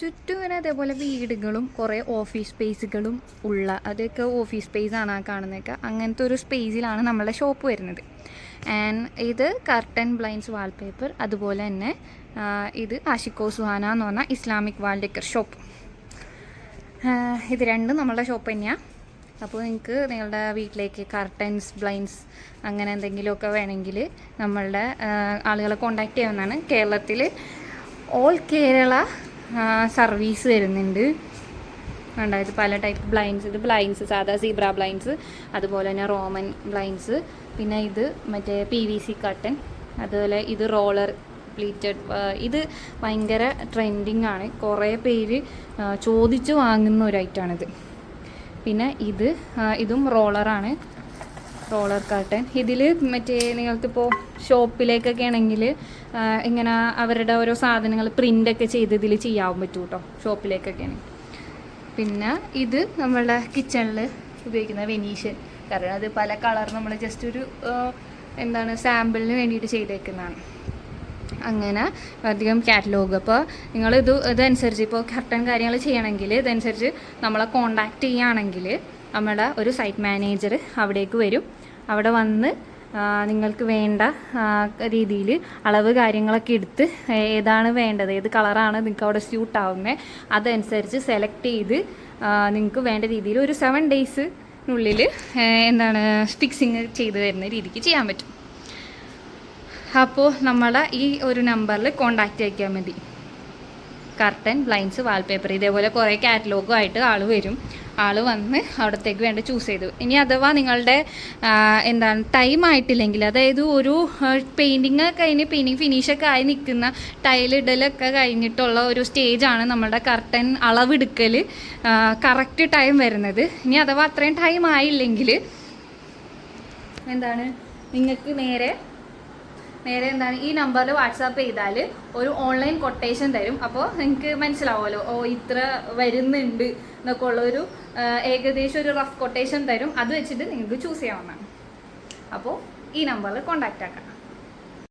ചുറ്റും ഇങ്ങനെ അതേപോലെ വീടുകളും കുറേ ഓഫീസ് സ്പേസുകളും ഉള്ള അതൊക്കെ ഓഫീസ് സ്പേസ് ആണ് ആ കാണുന്നതൊക്കെ. അങ്ങനത്തെ ഒരു സ്പേസിലാണ് നമ്മളുടെ ഷോപ്പ് വരുന്നത്. ആൻഡ് ഇത് കർട്ടൻ ബ്ലൈൻഡ്സ് വാൾപേപ്പർ അതുപോലെ തന്നെ ഇത് ആഷിക്കോ സുഹാന എന്ന് പറഞ്ഞ ഇസ്ലാമിക് വാൾ ഡെക്കർ ഷോപ്പ് ഇത് രണ്ടും നമ്മളുടെ ഷോപ്പ് തന്നെയാണ് അപ്പോൾ നിങ്ങൾക്ക് നിങ്ങളുടെ വീട്ടിലേക്ക് കർട്ടൻസ് ബ്ലൈൻഡ്സ് അങ്ങനെ എന്തെങ്കിലുമൊക്കെ വേണമെങ്കിൽ നമ്മളുടെ ആളുകളെ കോണ്ടാക്ട് ചെയ്യാവുന്നതാണ്. കേരളത്തിൽ ഓൾ കേരള സർവീസ് വരുന്നുണ്ട്. വേണ്ട ഇത് പല ടൈപ്പ് ബ്ലൈൻഡ്സ് ഇത് ബ്ലൈൻഡ്സ് സാധാ സീബ്ര ബ്ലൈൻഡ്സ് അതുപോലെ തന്നെ റോമൻ ബ്ലൈൻഡ്സ് പിന്നെ ഇത് മറ്റേ പി വി സി കട്ടൻ അതുപോലെ ഇത് റോളർ പ്ലീറ്റഡ് ഇത് ഭയങ്കര ട്രെൻഡിങ് ആണ്. കുറേ പേര് ചോദിച്ചു വാങ്ങുന്ന ഒരു ഐറ്റമാണിത് പിന്നെ ഇത് ഇതും റോളറാണ് റോളർ കർട്ടൻ ഇതിൽ മറ്റേ നിങ്ങൾക്കിപ്പോൾ ഷോപ്പിലേക്കൊക്കെ ആണെങ്കിൽ ഇങ്ങനെ അവരുടെ ഓരോ സാധനങ്ങൾ പ്രിന്റൊക്കെ ചെയ്ത് ഇതിൽ ചെയ്യാൻ പറ്റും കേട്ടോ ഷോപ്പിലേക്കൊക്കെ ആണെങ്കിൽ. പിന്നെ ഇത് നമ്മളുടെ കിച്ചണിൽ ഉപയോഗിക്കുന്ന വെനീഷ്യൻ കാരണം അത് പല കളർ നമ്മൾ ജസ്റ്റ് ഒരു എന്താണ് സാമ്പിളിന് വേണ്ടിയിട്ട് ചെയ്തേക്കുന്നതാണ്. അങ്ങനെ അധികം കാറ്റലോഗ് അപ്പോൾ നിങ്ങൾ ഇത് ഇതനുസരിച്ച് ഇപ്പോൾ കർട്ടൻ കാര്യങ്ങൾ ചെയ്യണമെങ്കിൽ ഇതനുസരിച്ച് നമ്മളെ കോണ്ടാക്ട് ചെയ്യുകയാണെങ്കിൽ നമ്മുടെ ഒരു സൈറ്റ് മാനേജർ അവിടേക്ക് വരും. അവിടെ വന്ന് നിങ്ങൾക്ക് വേണ്ട രീതിയിൽ അളവ് കാര്യങ്ങളൊക്കെ എടുത്ത് ഏതാണ് വേണ്ടത് ഏത് കളറാണ് നിങ്ങൾക്ക് അവിടെ സ്യൂട്ട് ആവുന്നത് അതനുസരിച്ച് സെലക്ട് ചെയ്ത് നിങ്ങൾക്ക് വേണ്ട രീതിയിൽ ഒരു സെവൻ ഡേയ്സിനുള്ളിൽ എന്താണ് ഫിക്സിങ് ചെയ്ത് തരുന്ന രീതിക്ക് ചെയ്യാൻ പറ്റും. അപ്പോൾ നമ്മളെ ഈ ഒരു നമ്പറിൽ കോണ്ടാക്റ്റ് ആക്കിയാൽ മതി. കർട്ടൻ ബ്ലൈൻസ് വാൾപേപ്പർ ഇതേപോലെ കുറേ കാറ്റലോഗും ആയിട്ട് ആൾ വരും. ആൾ വന്ന് അവിടത്തേക്ക് വേണ്ട ചൂസ് ചെയ്തു. ഇനി അഥവാ നിങ്ങളുടെ എന്താണ് ടൈം ആയിട്ടില്ലെങ്കിൽ അതായത് ഒരു പെയിന്റിങ് കഴിഞ്ഞ് പെയിന്റിങ് ഫിനിഷൊക്കെ ആയി നിൽക്കുന്ന ടൈലിടലൊക്കെ കഴിഞ്ഞിട്ടുള്ള ഒരു സ്റ്റേജാണ് നമ്മുടെ കർട്ടൻ അളവെടുക്കൽ കറക്റ്റ് ടൈം വരുന്നത്. ഇനി അഥവാ അത്രയും ടൈം ആയില്ലെങ്കിൽ എന്താണ് നിങ്ങൾക്ക് നേരെ നേരെ എന്താണ് ഈ നമ്പറിൽ വാട്സാപ്പ് ചെയ്താൽ ഒരു ഓൺലൈൻ കൊട്ടേഷൻ തരും. അപ്പോൾ നിങ്ങൾക്ക് മനസ്സിലാവുമല്ലോ ഓ ഇത്ര വരുന്നുണ്ട് എന്നൊക്കെ ഉള്ളൊരു ഏകദേശം ഒരു റഫ് കൊട്ടേഷൻ തരും. അത് വെച്ചിട്ട് നിങ്ങൾക്ക് ചൂസ് ചെയ്യാവുന്നതാണ്. അപ്പോൾ ഈ നമ്പറിൽ കോൺടാക്റ്റ് ആക്കാം